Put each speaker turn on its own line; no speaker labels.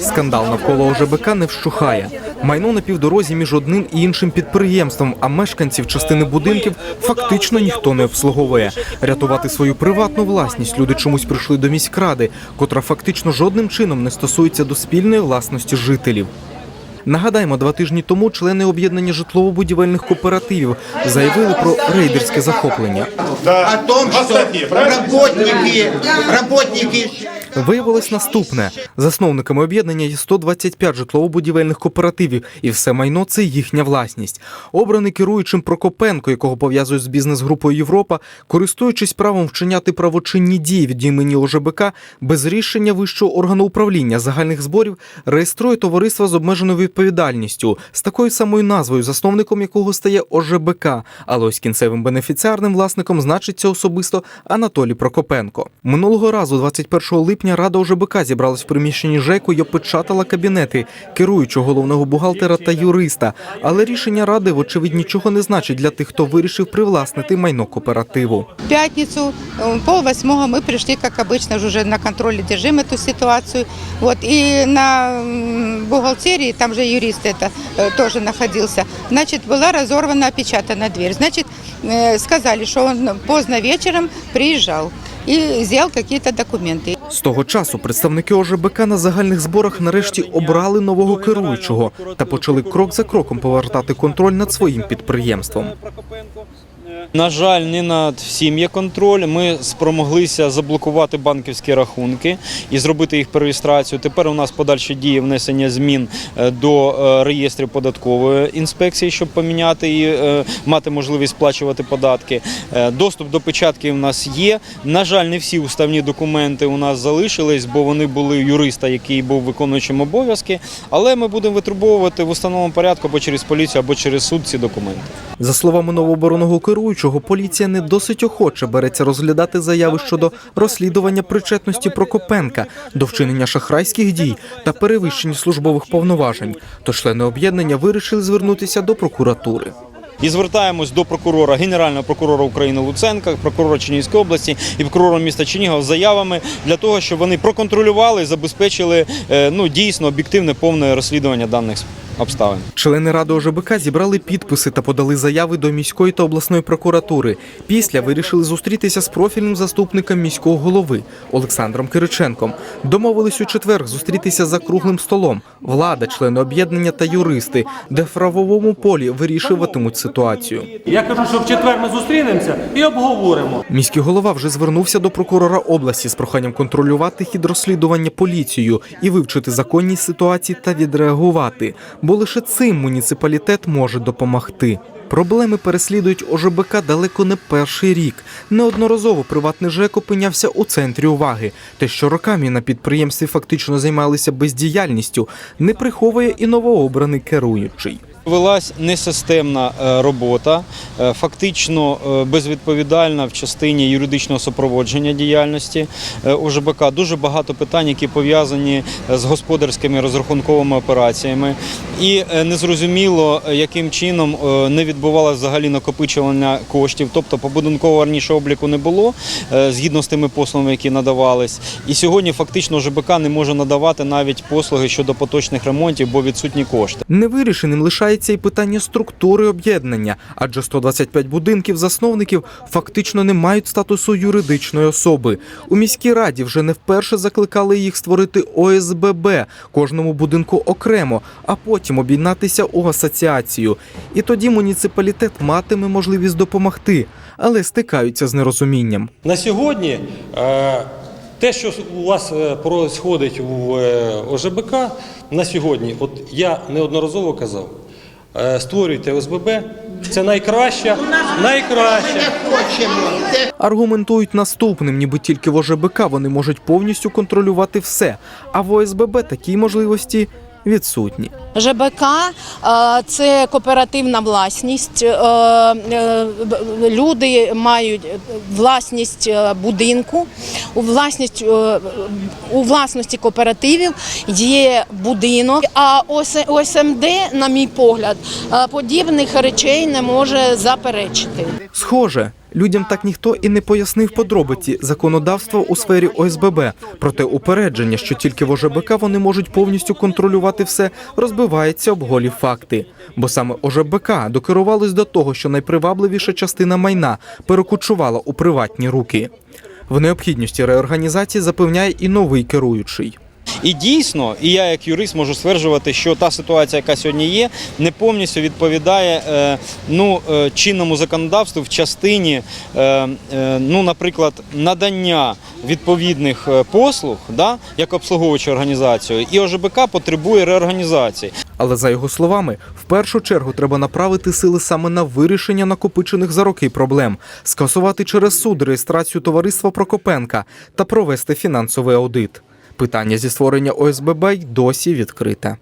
Скандал навколо ОЖБК не вщухає. Майно на півдорозі між одним і іншим підприємством, а мешканців частини будинків фактично ніхто не обслуговує. Рятувати свою приватну власність люди чомусь прийшли до міськради, котра фактично жодним чином не стосується до спільної власності жителів. Нагадаємо, два тижні тому члени об'єднання житлово-будівельних кооперативів заявили про рейдерське захоплення.
о том,
Виявилось наступне: засновниками об'єднання є 125 житлово-будівельних кооперативів, і все майно це їхня власність. Обраний керуючим Прокопенко, якого пов'язують з бізнес-групою Європа, користуючись правом вчиняти правочинні дії від імені ОЖБК, без рішення вищого органу управління загальних зборів реєструє товариство з обмеженою відповідальністю з такою самою назвою, засновником якого стає ОЖБК. Але ось кінцевим бенефіціарним власником значиться особисто Анатолій Прокопенко. Минулого разу, 21 липня, рада ОЖБК зібралась в приміщенні ЖЕКу і опечатала кабінети керуючого головного бухгалтера та юриста. Але рішення ради, вочевидь, нічого не значить для тих, хто вирішив привласнити майно кооперативу.
В пятницу, э, пол восьмого мы пришли, как обычно, уже на контроле держим эту ситуацию. Вот, и на м, бухгалтерии, там же юрист это э, тоже находился, значит, была разорвана, опечатана дверь. Значит, э, сказали, что он поздно вечером приезжал и сделал какие-то документы.
З того часу представники ОЖБК на загальних зборах нарешті обрали нового керуючого та почали крок за кроком повертати контроль над своїм підприємством.
На жаль, не над всім є контроль. Ми спромоглися заблокувати банківські рахунки і зробити їх перереєстрацію. Тепер у нас подальші дії внесення змін е, до е, реєстрів податкової інспекції, щоб поміняти і е, мати можливість сплачувати податки. Доступ до печатки у нас є. На жаль, не всі уставні документи у нас залишились, бо вони були юриста, який був виконуючим обов'язки. Але ми будемо витребовувати в установленому порядку або через поліцію, або через суд ці документи.
За словами новообраного керуючого, поліція не досить охоче береться розглядати заяви щодо розслідування причетності Прокопенка до вчинення шахрайських дій та перевищення службових повноважень. То члени об'єднання вирішили звернутися до прокуратури.
І звертаємось до прокурора, генерального прокурора України Луценка, прокурора Чернігівської області і прокурора міста Чернігова з заявами для того, щоб вони проконтролювали і забезпечили е, ну дійсно об'єктивне повне розслідування даних обставин.
Члени ради ОЖБК зібрали підписи та подали заяви до міської та обласної прокуратури. Після вирішили зустрітися з профільним заступником міського голови Олександром Кириченком. Домовились у четвер зустрітися за круглим столом. Влада, члени об'єднання та юристи, де в правовому полі вирішуватимуть ситуацію.
Я кажу, що в четвер ми зустрінемося і обговоримо.
Міський голова вже звернувся до прокурора області з проханням контролювати хід розслідування поліцією і вивчити законність ситуації та відреагувати, бо лише цим муніципалітет може допомогти. Проблеми переслідують ОЖБК далеко не перший рік. Неодноразово приватний ЖЕК опинявся у центрі уваги. Те, що роками на підприємстві фактично займалися бездіяльністю, не приховує і новообраний керуючий.
Велась несистемна е, робота, е, фактично е, безвідповідальна в частині юридичного супроводження діяльності ОЖБК. Дуже багато питань, які пов'язані з господарськими розрахунковими операціями. І незрозуміло, яким чином не відбувалося взагалі накопичування коштів. Тобто побудинкового раніше обліку не було згідно з тими послугами, які надавались. І сьогодні фактично ЖБК не може надавати навіть послуги щодо поточних ремонтів, бо відсутні кошти.
Невирішеним лишається і питання структури об'єднання, адже 125 будинків засновників фактично не мають статусу юридичної особи. У міській раді вже не вперше закликали їх створити ОСББ кожному будинку окремо, а потім об'єднатися у асоціацію. І тоді муніципалітет матиме можливість допомогти, але стикаються з нерозумінням.
На сьогодні е, те, що у вас проходить в е, ОЖБК, на сьогодні, от я неодноразово казав, е, створюйте ОСББ, це найкраще, найкраще.
Аргументують наступним, ніби тільки в ОЖБК вони можуть повністю контролювати все, а в ОСББ такій можливості відсутні.
ЖБК е, це кооперативна власність. Е, е, Люди мають власність будинку. У власність у власності кооперативів є будинок. А ОС- ОСМД, на мій погляд, подібних речей не може заперечити.
Схоже, Людям так ніхто і не пояснив подробиці законодавства у сфері ОСББ. Проте упередження, що тільки в ОЖБК вони можуть повністю контролювати все, розбивається об голі факти. Бо саме ОЖБК докерувалось до того, що найпривабливіша частина майна перекочувала у приватні руки. В необхідності реорганізації запевняє і новий керуючий.
І дійсно, і я як юрист можу стверджувати, що та ситуація, яка сьогодні є, не повністю відповідає е, ну, е, чинному законодавству в частині, е, ну, наприклад, надання відповідних послуг, да, як обслуговуюча організацію, і ОЖБК потребує реорганізації.
Але за його словами, в першу чергу треба направити сили саме на вирішення накопичених за роки проблем, скасувати через суд реєстрацію товариства Прокопенка та провести фінансовий аудит. Питання зі створення ОСББ й досі відкрите.